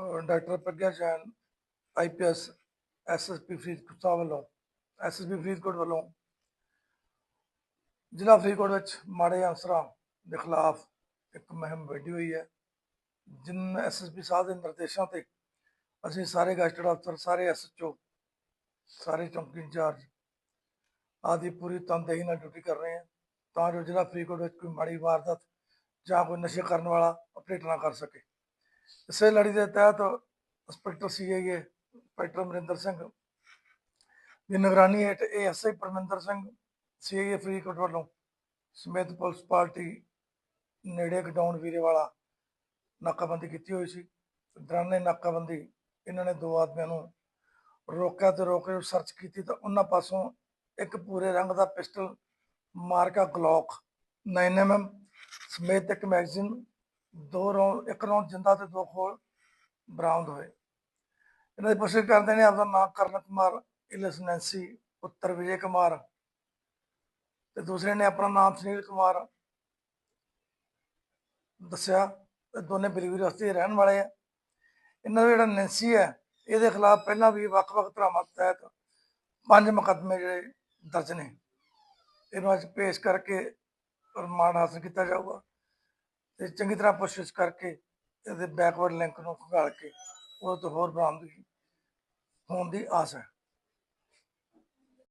ਅਹ doctor Pragya Jain IPS SSP Faridkot ਸਾਹਿਬ ਵੱਲੋਂ SSP Faridkot ਵੱਲੋਂ ਜ਼ਿਲ੍ਹਾ ਫਰੀਦਕੋਟ ਵਿੱਚ ਮਾੜੇ ਅਨਸਰਾਂ ਦੇ ਖਿਲਾਫ ਇੱਕ ਮੁਹਿੰਮ ਵਿੱਢੀ ਹੋਈ ਹੈ ਜਿਨ ਐਸਐਸਪੀ ਸਾਹਿਬ ਦੇ ਨਿਰਦੇਸ਼ਾਂ ਤੇ ਅਸੀਂ ਸਾਰੇ ਗੈਸਟਡ ਅਫਸਰ ਸਾਰੇ ਐਸਐਚਓ ਸਾਰੇ ਚੌਂਕੀ ਇੰਚਾਰਜ ਆਦਿ ਪੂਰੀ ਤਨਦੇਹੀ ਨਾਲ ਡਿਊਟੀ ਕਰ ਰਹੇ ਹਾਂ ਤਾਂ ਜੋ ਜ਼ਿਲ੍ਹਾ ਫਰੀਦਕੋਟ ਵਿੱਚ ਕੋਈ ਮਾੜੀ ਵਾਰਦਾਤ ਜਾਂ ਕੋਈ ਨਸ਼ੇ ਕਰਨ ਵਾਲਾ ਆਪਰੇਟ ਨਾ ਕਰ ਸਕੇ ਇਸੇ ਲੜੀ ਦੇ ਤਹਿਤ inspector CIA inspector Amarinder Singh ਦੀ ਨਿਗਰਾਨੀ ਹੇਠ ਏਐਸਆਈ ਪਰਮਿੰਦਰ ਸਿੰਘ ਸੀਆਈਏ ਫਰੀਦਕੋਟ ਵੱਲੋਂ ਸਮੇਤ ਪੁਲਿਸ ਪਾਰਟੀ ਨੇੜੇ ਗਡਾਉਣ ਵੀਰੇ ਵਾਲਾ ਨਾਕਾਬੰਦੀ ਕੀਤੀ ਹੋਈ ਸੀ। ਦੌਰਾਨੇ ਨਾਕਾਬੰਦੀ ਇਹਨਾਂ ਨੇ ਦੋ ਆਦਮੀਆਂ ਨੂੰ ਰੋਕਿਆ ਤੇ ਰੋਕ ਕੇ ਸਰਚ ਕੀਤੀ ਤਾਂ ਉਹਨਾਂ ਪਾਸੋਂ ਇੱਕ ਪੂਰੇ ਰੰਗ ਦਾ ਪਿਸਟਲ ਮਾਰਕਾ ਗਲੌਕ 9mm ਸਮੇਤ ਇੱਕ ਮੈਗਜ਼ੀਨ ਦੋ ਰੌਂਡ ਇੱਕ ਰੌਂਡ ਜਿੰਦਾ ਤੇ ਦੋ ਖੋਲ ਬਰਾਮਦ ਹੋਏ। ਇਹਨਾਂ ਦੀ ਪੁੱਛਗਿੱਛ ਕਰਦੇ ਨੇ, ਆਪਦਾ ਨਾਮ ਕਰਨ ਕੁਮਾਰ, ਇਲਸ ਨੈਂਸੀ, ਪੁੱਤਰ ਵਿਜੇ ਕੁਮਾਰ ਤੇ ਦੂਸਰੇ ਨੇ ਆਪਣਾ ਨਾਮ ਸੁਨੀਲ ਕੁਮਾਰ ਦੱਸਿਆ। ਤੇ ਦੋਨੇ ਬਲੀਵੀਰ ਰਸਤੇ ਰਹਿਣ ਵਾਲੇ ਆ। ਇਹਨਾਂ ਦਾ ਜਿਹੜਾ ਨੈਂਸੀ ਹੈ, ਇਹਦੇ ਖਿਲਾਫ ਪਹਿਲਾਂ ਵੀ ਵੱਖ-ਵੱਖ ਧਰਾਵਾਂ ਤਹਿਤ ਪੰਜ ਮੁਕੱਦਮੇ ਜਿਹੜੇ ਦਰਜ ਨੇ। ਇਹਨੂੰ ਅੱਜ ਪੇਸ਼ ਕਰਕੇ ਰਿਮਾਂਡ ਹਾਸਲ ਕੀਤਾ ਜਾਊਗਾ। ਤੇ ਚੰਗੀ ਤਰ੍ਹਾਂ ਪੁੱਛਗਿੱਛ ਕਰਕੇ ਇਹਦੇ ਬੈਕਵਰਡ ਲਿੰਕ ਨੂੰ ਖੰਗਾਲ ਕੇ ਉਹ ਤੋਂ ਹੋਰ ਬਰਾਮਦਗੀ ਹੋਣ ਦੀ ਆਸ ਹੈ।